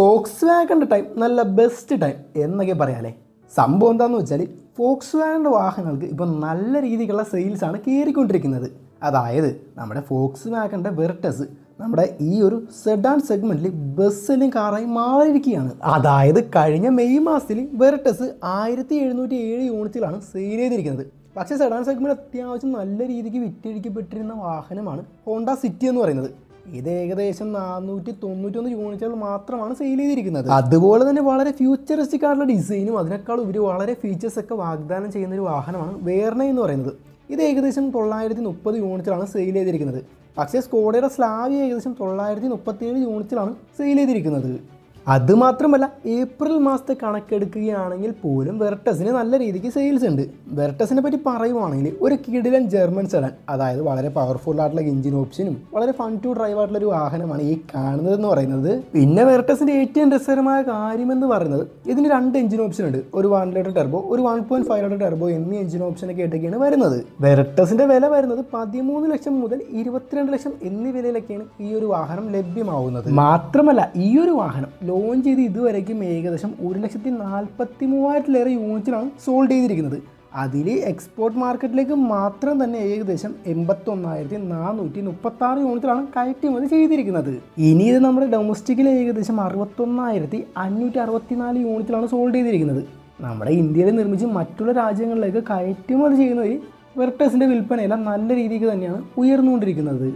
Fox വാഗണിന്റെ time നല്ല best time എന്നൊക്കെ പറയാലേ. സംഭവം എന്താണെന്ന് വെച്ചാൽ ഫോക്സ് വാഗണിന്റെ വാഹനങ്ങൾക്ക് ഇപ്പോൾ നല്ല രീതിക്കുള്ള സെയിൽസാണ് കയറിക്കൊണ്ടിരിക്കുന്നത് അതായത് നമ്മുടെ ഫോക്സ് വാഗണിന്റെ വെർട്ടസ് നമ്മുടെ ഈ ഒരു സെഡാൻ സെഗ്മെന്റിൽ ബസ്സിലും കാറായി മാറിയിരിക്കുകയാണ്. അതായത് കഴിഞ്ഞ മെയ് മാസത്തിൽ വെർട്ടസ് ആയിരത്തി എഴുന്നൂറ്റി ഏഴ് യൂണിറ്റിലാണ് സെയിൽ ചെയ്തിരിക്കുന്നത്. പക്ഷേ സെഡാൻ സെഗ്മെന്റ് അത്യാവശ്യം നല്ല രീതിക്ക് വിറ്റഴിക്കപ്പെട്ടിരുന്ന വാഹനമാണ് ഹോണ്ട സിറ്റി എന്ന് പറയുന്നത്. ഇത് ഏകദേശം നാനൂറ്റി തൊണ്ണൂറ്റൊന്ന് യൂണിറ്റുകൾ മാത്രമാണ് സെയിൽ ചെയ്തിരിക്കുന്നത്. അതുപോലെ തന്നെ വളരെ ഫ്യൂച്ചറിസ്റ്റിക് ആയിട്ടുള്ള ഡിസൈനും അതിനേക്കാൾ ഉപരി വളരെ ഫീച്ചേഴ്സ് ഒക്കെ വാഗ്ദാനം ചെയ്യുന്ന ഒരു വാഹനമാണ് വേർണ എന്ന് പറയുന്നത്. ഇത് ഏകദേശം തൊള്ളായിരത്തി മുപ്പത് യൂണിറ്റിലാണ് സെയിൽ ചെയ്തിരിക്കുന്നത്. പക്ഷേ സ്കോഡയുടെ സ്ലാവി ഏകദേശം തൊള്ളായിരത്തി മുപ്പത്തിയേഴ് യൂണിറ്റിലാണ് സെയിൽ ചെയ്തിരിക്കുന്നത്. അതുമാത്രമല്ല ഏപ്രിൽ മാസത്തെ കണക്കെടുക്കുകയാണെങ്കിൽ പോലും വെർട്ടസിന് നല്ല രീതിക്ക് സെയിൽസ് ഉണ്ട്. വെർട്ടസിനെ പറ്റി പറയുവാണെങ്കിൽ ഒരു കിടിലൻ ജർമ്മൻ സെഡൻ അതായത് വളരെ പവർഫുൾ ആയിട്ടുള്ള എഞ്ചിൻ ഓപ്ഷനും വളരെ ഫൺ ടു ഡ്രൈവ് ആയിട്ടുള്ള ഒരു വാഹനമാണ് ഈ കാണുന്നത് എന്ന് പറയുന്നത്. പിന്നെ വെർട്ടസിന്റെ ഏറ്റവും രസകരമായ കാര്യമെന്ന് പറയുന്നത് ഇതിന് രണ്ട് എഞ്ചിൻ ഓപ്ഷൻ ഉണ്ട്. ഒരു വൺ ലിറ്റർ ടെർബോ ഒരു one point five litre turbo എന്നീ എഞ്ചിൻ ഓപ്ഷനൊക്കെ ആയിട്ടൊക്കെയാണ് വരുന്നത്. വെർട്ടസിന്റെ വില വരുന്നത് പതിമൂന്ന് ലക്ഷം മുതൽ ഇരുപത്തിരണ്ട് ലക്ഷം എന്നീ വിലയിലൊക്കെയാണ് ഈ ഒരു വാഹനം ലഭ്യമാവുന്നത്. മാത്രമല്ല ഈ ഒരു വാഹനം ലോഞ്ച് ചെയ്ത് ഇതുവരേക്കും ഏകദേശം ഒരു ലക്ഷത്തി നാൽപ്പത്തി മൂവായിരത്തിലേറെ യൂണിറ്റിലാണ് സോൾഡ് ചെയ്തിരിക്കുന്നത്. അതിൽ എക്സ്പോർട്ട് മാർക്കറ്റിലേക്ക് മാത്രം തന്നെ ഏകദേശം എൺപത്തൊന്നായിരത്തി നാനൂറ്റി മുപ്പത്തി ആറ് യൂണിറ്റിലാണ് കയറ്റുമതി ചെയ്തിരിക്കുന്നത്. ഇനി ഇത് നമ്മുടെ ഡൊമസ്റ്റിക്കിൽ ഏകദേശം അറുപത്തൊന്നായിരത്തി അഞ്ഞൂറ്റി അറുപത്തിനാല് യൂണിറ്റിലാണ് സോൾഡ് ചെയ്തിരിക്കുന്നത്. നമ്മുടെ ഇന്ത്യയിൽ നിർമ്മിച്ച് മറ്റുള്ള രാജ്യങ്ങളിലേക്ക് കയറ്റുമതി ചെയ്യുന്നതിൽ വെർട്ടേഴ്സിന്റെ വിൽപ്പനയെല്ലാം നല്ല രീതിക്ക് തന്നെയാണ് ഉയർന്നുകൊണ്ടിരിക്കുന്നത്.